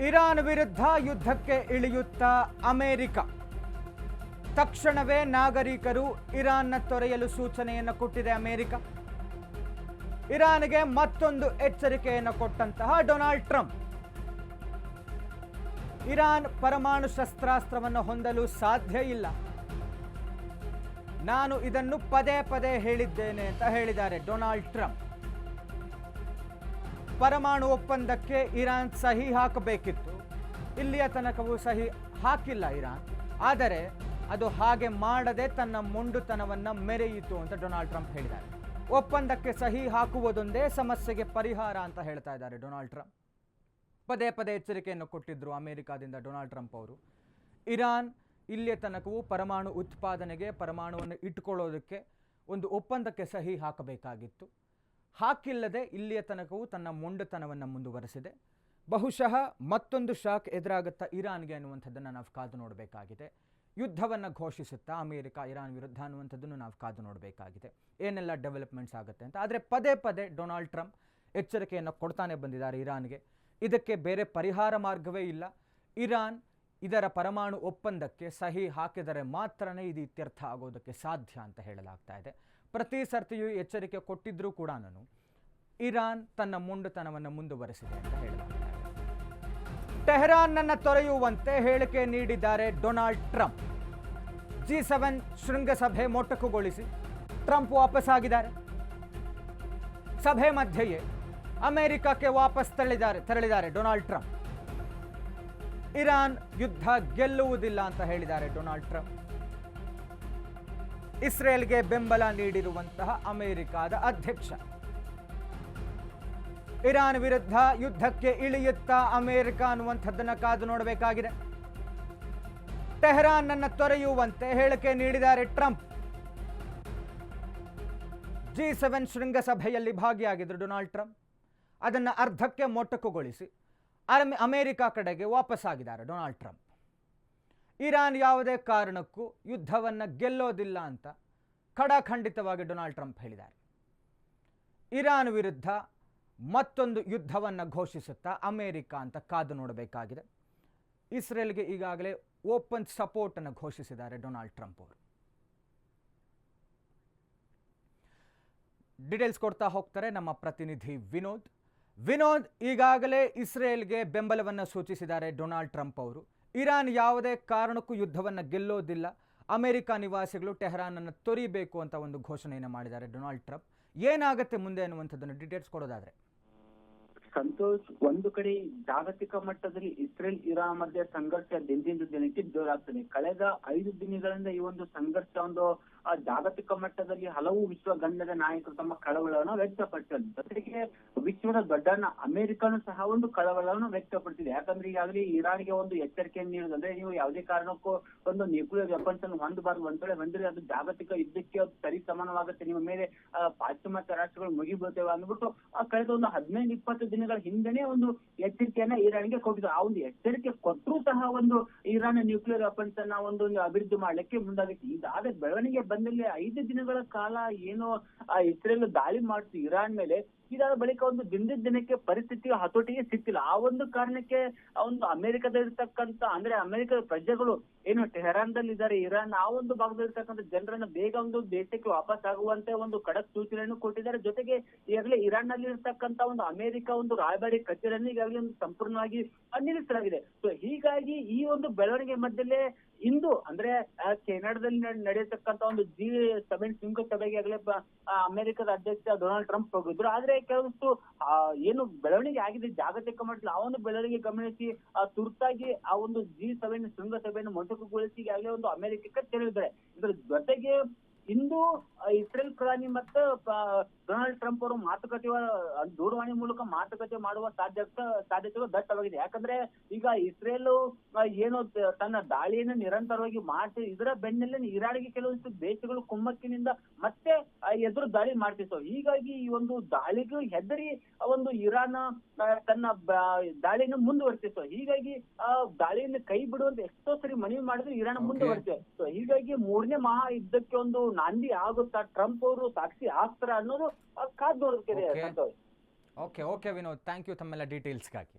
Iran ವಿರುದ್ಧ ಯುದ್ಧಕ್ಕೆ ಇಳಿಯುತ್ತಾ America. ತಕ್ಷಣವೇ ನಾಗರಿಕರು ಇರಾನ್ನ ತೊರೆಯಲು ಸೂಚನೆಯನ್ನು ಕೊಟ್ಟಿದೆ ಅಮೆರಿಕ. ಇರಾನ್ಗೆ ಮತ್ತೊಂದು ಎಚ್ಚರಿಕೆಯನ್ನು ಕೊಟ್ಟಂತಹ ಡೊನಾಲ್ಡ್ ಟ್ರಂಪ್. ಇರಾನ್ ಪರಮಾಣು ಶಸ್ತ್ರಾಸ್ತ್ರವನ್ನು ಹೊಂದಲು ಸಾಧ್ಯ ಇಲ್ಲ. ನಾನು ಇದನ್ನು ಪದೇ ಪದೇ ಹೇಳಿದ್ದೇನೆ ಅಂತ ಹೇಳಿದ್ದಾರೆ ಡೊನಾಲ್ಡ್ ಟ್ರಂಪ್. ಪರಮಾಣು ಒಪ್ಪಂದಕ್ಕೆ ಇರಾನ್ ಸಹಿ ಹಾಕಬೇಕಿತ್ತು. ಇಲ್ಲಿಯ ತನಕವೂ ಸಹಿ ಹಾಕಿಲ್ಲ ಇರಾನ್. ಆದರೆ ಅದು ಹಾಗೆ ಮಾಡದೆ ತನ್ನ ಮೊಂಡುತನವನ್ನು ಮೆರೆಯಿತು ಅಂತ ಡೊನಾಲ್ಡ್ ಟ್ರಂಪ್ ಹೇಳಿದ್ದಾರೆ. ಒಪ್ಪಂದಕ್ಕೆ ಸಹಿ ಹಾಕುವುದೊಂದೇ ಸಮಸ್ಯೆಗೆ ಪರಿಹಾರ ಅಂತ ಹೇಳ್ತಾ ಇದ್ದಾರೆ ಡೊನಾಲ್ಡ್ ಟ್ರಂಪ್. ಪದೇ ಪದೇ ಎಚ್ಚರಿಕೆಯನ್ನು ಕೊಟ್ಟಿದ್ದರು ಅಮೆರಿಕಾದಿಂದ ಡೊನಾಲ್ಡ್ ಟ್ರಂಪ್ ಅವರು. ಇರಾನ್ ಇಲ್ಲಿಯ ತನಕವೂ ಪರಮಾಣು ಉತ್ಪಾದನೆಗೆ, ಪರಮಾಣುವನ್ನು ಇಟ್ಕೊಳ್ಳೋದಕ್ಕೆ ಒಂದು ಒಪ್ಪಂದಕ್ಕೆ ಸಹಿ ಹಾಕಬೇಕಾಗಿತ್ತು. ಹಾಕಿಲ್ಲದೆ ಇಲ್ಲಿಯ ತನಕವೂ ತನ್ನ ಮೊಂಡುತನವನ್ನು ಮುಂದುವರೆಸಿದೆ. ಬಹುಶಃ ಮತ್ತೊಂದು ಶಾಕ್ ಎದುರಾಗುತ್ತಾ ಇರಾನ್ಗೆ ಅನ್ನುವಂಥದ್ದನ್ನು ನಾವು ಕಾದು ನೋಡಬೇಕಾಗಿದೆ. ಯುದ್ಧವನ್ನು ಘೋಷಿಸುತ್ತಾ ಅಮೇರಿಕ, ಇರಾನ್ ವಿರುದ್ಧ ಅನ್ನುವಂಥದ್ದನ್ನು ನಾವು ಕಾದು ನೋಡಬೇಕಾಗಿದೆ. ಏನೆಲ್ಲ ಡೆವಲಪ್ಮೆಂಟ್ಸ್ ಆಗುತ್ತೆ ಅಂತ. ಆದರೆ ಪದೇ ಪದೇ ಡೊನಾಲ್ಡ್ ಟ್ರಂಪ್ ಎಚ್ಚರಿಕೆಯನ್ನು ಕೊಡ್ತಾನೆ ಬಂದಿದ್ದಾರೆ ಇರಾನ್ಗೆ. ಇದಕ್ಕೆ ಬೇರೆ ಪರಿಹಾರ ಮಾರ್ಗವೇ ಇಲ್ಲ. ಇರಾನ್ ಇದರ ಪರಮಾಣು ಒಪ್ಪಂದಕ್ಕೆ ಸಹಿ ಹಾಕಿದರೆ ಮಾತ್ರನೇ ಇದು ಇತ್ಯರ್ಥ ಆಗೋದಕ್ಕೆ ಸಾಧ್ಯ ಅಂತ ಹೇಳಲಾಗ್ತಾ ಇದೆ. ಪ್ರತಿ ಸರ್ತಿಯೂ ಎಚ್ಚರಿಕೆ ಕೊಟ್ಟಿದ್ರೂ ಕೂಡ ನಾನು ಇರಾನ್ ತನ್ನ ಮುಂಡುತನವನ್ನು ಮುಂದುವರೆಸಿದೆ ಅಂತ ಹೇಳಿದ್ದಾರೆ ಟೆಹರಾನ್ನನ್ನು ತೊರೆಯುವಂತೆ ಹೇಳಿಕೆ ನೀಡಿದ್ದಾರೆ ಡೊನಾಲ್ಡ್ ಟ್ರಂಪ್. ಜಿ ಸೆವೆನ್ ಶೃಂಗಸಭೆ ಮೊಟಕುಗೊಳಿಸಿ ಟ್ರಂಪ್ ವಾಪಸ್ಸಾಗಿದ್ದಾರೆ ಸಭೆ ಮಧ್ಯೆಯೇ ಅಮೆರಿಕಕ್ಕೆ ವಾಪಸ್ ತೆರಳಿದ್ದಾರೆ ತೆರಳಿದ್ದಾರೆ ಡೊನಾಲ್ಡ್ ಟ್ರಂಪ್. ಇರಾನ್ ಯುದ್ಧ ಗೆಲ್ಲುವುದಿಲ್ಲ ಅಂತ ಹೇಳಿದ್ದಾರೆ ಡೊನಾಲ್ಡ್ ಟ್ರಂಪ್. ಇಸ್ರೇಲ್ಗೆ ಬೆಂಬಲ ನೀಡಿರುವಂತಹ ಅಮೆರಿಕಾದ ಅಧ್ಯಕ್ಷ. ಇರಾನ್ ವಿರುದ್ಧ ಯುದ್ಧಕ್ಕೆ ಇಳಿಯುತ್ತಾ ಅಮೆರಿಕ ಅನ್ನುವಂಥದ್ದನ್ನ ಕಾದು ನೋಡಬೇಕಾಗಿದೆ. ಟೆಹರಾನ್ ಅನ್ನು ತೊರೆಯುವಂತೆ ಹೇಳಿಕೆ ನೀಡಿದ್ದಾರೆ ಟ್ರಂಪ್. ಜಿ ಸೆವೆನ್ ಶೃಂಗಸಭೆಯಲ್ಲಿ ಭಾಗಿಯಾಗಿದ್ದರು ಡೊನಾಲ್ಡ್ ಟ್ರಂಪ್. ಅದನ್ನು ಅರ್ಧಕ್ಕೆ ಮೊಟಕುಗೊಳಿಸಿ ಅಮೆರಿಕ ಕಡೆಗೆ ವಾಪಸ್ಸಾಗಿದ್ದಾರೆ ಡೊನಾಲ್ಡ್ ಟ್ರಂಪ್. ಇರಾನ್ ಯಾವುದೇ ಕಾರಣಕ್ಕೂ ಯುದ್ಧವನ್ನು ಗೆಲ್ಲೋದಿಲ್ಲ ಅಂತ ಖಡಾಖಂಡಿತವಾಗಿ ಡೊನಾಲ್ಡ್ ಟ್ರಂಪ್ ಹೇಳಿದ್ದಾರೆ. ಇರಾನ್ ವಿರುದ್ಧ ಮತ್ತೊಂದು ಯುದ್ಧವನ್ನು ಘೋಷಿಸುತ್ತಾ ಅಮೆರಿಕ ಅಂತ ಕಾದು ನೋಡಬೇಕಾಗಿದೆ. ಇಸ್ರೇಲ್ಗೆ ಈಗಾಗಲೇ ಓಪನ್ ಸಪೋರ್ಟನ್ನು ಘೋಷಿಸಿದ್ದಾರೆ ಡೊನಾಲ್ಡ್ ಟ್ರಂಪ್ ಅವರು. ಡೀಟೇಲ್ಸ್ ಕೊಡ್ತಾ ಹೋಗ್ತಾರೆ ನಮ್ಮ ಪ್ರತಿನಿಧಿ ವಿನೋದ್. ವಿನೋದ್, ಈಗಾಗಲೇ ಇಸ್ರೇಲ್ಗೆ ಬೆಂಬಲವನ್ನು ಸೂಚಿಸಿದ್ದಾರೆ ಡೊನಾಲ್ಡ್ ಟ್ರಂಪ್ ಅವರು. ಇರಾನ್ ಯಾವುದೇ ಕಾರಣಕ್ಕೂ ಯುದ್ಧವನ್ನು ಗೆಲ್ಲೋದಿಲ್ಲ. ಅಮೆರಿಕ ನಿವಾಸಿಗಳು ಟೆಹರಾನನ್ನು ತೊರಿಬೇಕು ಅಂತ ಒಂದು ಘೋಷಣೆಯನ್ನು ಮಾಡಿದ್ದಾರೆ ಡೊನಾಲ್ಡ್ ಟ್ರಂಪ್. ಏನಾಗುತ್ತೆ ಮುಂದೆ ಅನ್ನುವಂಥದ್ದನ್ನು ಡೀಟೇಲ್ಸ್ ಕೊಡೋದಾದ್ರೆ? ಸಂತೋಷ್, ಒಂದು ಕಡೆ ಜಾಗತಿಕ ಮಟ್ಟದಲ್ಲಿ ಇಸ್ರೇಲ್ ಇರಾನ್ ಮಧ್ಯೆ ಸಂಘರ್ಷ ದಿನದಿಂದ ದಿನಕ್ಕೆ ಜೋರಾಗ್ತದೆ ಕಳೆದ ಐದು ದಿನಗಳಿಂದ ಈ ಒಂದು ಸಂಘರ್ಷ ಒಂದು ಜಾಗತಿಕ ಮಟ್ಟದಲ್ಲಿ ಹಲವು ವಿಶ್ವ ಗಣ್ಯದ ನಾಯಕರು ತಮ್ಮ ಕಳವಳವನ್ನು ವ್ಯಕ್ತಪಡಿಸಿದ್ರು ಜೊತೆಗೆ ವಿಶ್ವದ ದೊಡ್ಡ ಅಮೆರಿಕನು ಸಹ ಒಂದು ಕಳವಳವನ್ನು ವ್ಯಕ್ತಪಡಿಸಿದೆ. ಯಾಕಂದ್ರೆ ಈಗಾಗಲೇ ಇರಾನ್ಗೆ ಒಂದು ಎಚ್ಚರಿಕೆಯನ್ನು ನೀಡುದಂದ್ರೆ ನೀವು ಯಾವುದೇ ಕಾರಣಕ್ಕೂ ಒಂದು ನ್ಯೂಕ್ಲಿಯರ್ ವೆಪನ್ಸ್ ಅನ್ನು ಹೊಂದಬಾರದು ಒಂದ್ ವೇಳೆ ಅದು ಜಾಗತಿಕ ಯುದ್ಧಕ್ಕೆ ಸರಿ ಸಮಾನವಾಗುತ್ತೆ. ನಿಮ್ಮ ಮೇಲೆ ಆ, ಪಾಶ್ಚಿಮಾತ್ಯ ರಾಷ್ಟ್ರಗಳು ಮುಗಿಬೀಳ್ತೇವೆ ಅಂದ್ಬಿಟ್ಟು ಆ ಕಳೆದ ಒಂದು ಹದಿನೈದು ಇಪ್ಪತ್ತು ದಿನಗಳ ಹಿಂದೆನೆ ಒಂದು ಎಚ್ಚರಿಕೆಯನ್ನ ಇರಾನ್ಗೆ ಕೊಟ್ಟಿದ್ರು ಆ ಒಂದು ಎಚ್ಚರಿಕೆ ಕೊಟ್ಟರೂ ಸಹ ಒಂದು ಇರಾನ್ ನ್ಯೂಕ್ಲಿಯರ್ ವೆಪನ್ಸ್ ಅನ್ನ ಒಂದು ಅಭಿವೃದ್ಧಿ ಮಾಡ್ಲಿಕ್ಕೆ ಮುಂದಾಗಿತ್ತು. ಇದಾದ ಬೆಳವಣಿಗೆ ಬಂದಲ್ಲಿ ಐದು ದಿನಗಳ ಕಾಲ ಏನು ಆ ಇಸ್ರೇಲ್ ದಾಳಿ ಮಾಡ್ತು ಇರಾನ್ ಮೇಲೆ, ಇದಾದ ಬಳಿಕ ಒಂದು ದಿನದ ದಿನಕ್ಕೆ ಪರಿಸ್ಥಿತಿ ಹತೋಟಿಗೆ ಸಿಕ್ಕಿಲ್ಲ. ಆ ಒಂದು ಕಾರಣಕ್ಕೆ ಒಂದು ಅಮೆರಿಕದಲ್ಲಿರ್ತಕ್ಕಂತ ಅಂದ್ರೆ ಅಮೆರಿಕದ ಪ್ರಜೆಗಳು ಏನು ಟೆಹರಾನ್ದಲ್ಲಿ ಇದ್ದಾರೆ ಇರಾನ್ ಆ ಒಂದು ಭಾಗದಲ್ಲಿರ್ತಕ್ಕಂಥ ಜನರನ್ನ ಬೇಗ ಒಂದು ದೇಶಕ್ಕೆ ವಾಪಸ್ ಆಗುವಂತೆ ಒಂದು ಕಡಕ್ ಸೂಚನೆಯನ್ನು ಕೊಟ್ಟಿದ್ದಾರೆ. ಜೊತೆಗೆ ಈಗಾಗಲೇ ಇರಾನ್ನಲ್ಲಿ ಇರ್ತಕ್ಕಂತ ಒಂದು ಅಮೆರಿಕ ಒಂದು ರಾಯಭಾರಿ ಕಚೇರಿಯನ್ನು ಈಗಾಗಲೇ ಒಂದು ಸಂಪೂರ್ಣವಾಗಿ ನಿಲ್ಲಿಸಲಾಗಿದೆ ಸೊ ಹೀಗಾಗಿ ಈ ಒಂದು ಬೆಳವಣಿಗೆ ಮಧ್ಯದಲ್ಲೇ ಇಂದು, ಅಂದ್ರೆ ಕೆನಡಾದಲ್ಲಿ ನಡೆ- ನಡೆಯತಕ್ಕಂತ ಒಂದು ಜಿ ಸೆವೆನ್ ಶೃಂಗಸಭೆಗೆ ಆಗಲೇ ಅಮೆರಿಕದ ಅಧ್ಯಕ್ಷ ಡೊನಾಲ್ಡ್ ಟ್ರಂಪ್ ಹೋಗಿದ್ರು. ಆದ್ರೆ ಕೆಲವಷ್ಟು ಏನು ಬೆಳವಣಿಗೆ ಆಗಿದೆ, ಜಾಗತಿಕ ಮಟ್ಟದಲ್ಲಿ ಆ ಒಂದು ಬೆಳವಣಿಗೆ ಗಮನಿಸಿ ತುರ್ತಾಗಿ ಆ ಒಂದು ಜಿ ಸೆವೆನ್ ಶೃಂಗಸಭೆಯನ್ನು ಮೊಟಕುಗೊಳಿಸಿ, ಈಗಾಗಲೇ ಒಂದು ಅಮೆರಿಕಕ್ಕೆ ತೆರಳಿದ್ದಾರೆ. ಇದರ ಜೊತೆಗೆ ಇಂದು ಇಸ್ರೇಲ್ ಪ್ರಧಾನಿ ಮತ್ತು ಡೊನಾಲ್ಡ್ ಟ್ರಂಪ್ ಅವರು ಮಾತುಕತೆ ದೂರವಾಣಿ ಮೂಲಕ ಮಾತುಕತೆ ಮಾಡುವ ಸಾಧ್ಯತೆ ಸಾಧ್ಯತೆಗಳು ದಟ್ಟವಾಗಿದೆ. ಯಾಕಂದ್ರೆ, ಈಗ ಇಸ್ರೇಲ್ ಏನು ತನ್ನ ದಾಳಿಯನ್ನು ನಿರಂತರವಾಗಿ ಮಾಡಿ ಇದರ ಬೆನ್ನಲ್ಲೇ ಇರಾಡಿಗೆ ಕೆಲವೊಂದಿಷ್ಟು ದೇಶಗಳು ಕುಮ್ಮಕ್ಕಿನಿಂದ ಮತ್ತೆ ಎದುರು ದಾಳಿ ಮಾಡ್ತಿತ್ತು ಹೀಗಾಗಿ ಈ ಒಂದು ದಾಳಿಗೂ ಹೆದರಿ ಆ ಒಂದು ಇರಾನ್ ತನ್ನ ದಾಳಿನ ದಾಳಿಯನ್ನು ಮುಂದುವರಿಸಿತ್ತು. ಹೀಗಾಗಿ ಆ ದಾಳಿಯನ್ನು ಕೈ ಬಿಡುವಂತ ಎಷ್ಟೋ ಸರಿ ಮನವಿ ಮಾಡಿದ್ರು ಇರಾನ್. ಮುಂದುವರಿಸಿದೆ ಸೊ ಹೀಗಾಗಿ ಮೂರನೇ ಮಹಾ ಯುದ್ಧಕ್ಕೆ ಒಂದು ನಾಂದಿ ಆಗುತ್ತಾ ಟ್ರಂಪ್ ಅವರು ಸಾಕ್ಷಿ ಆಗ್ತಾರ ಅನ್ನೋದು ಕಾದ್ ನೋಡೋದಕ್ಕಿದೆ okay okay Vinod thank you ತಮ್ಮೆಲ್ಲ ಡೀಟೇಲ್ಸ್ಗಾಗಿ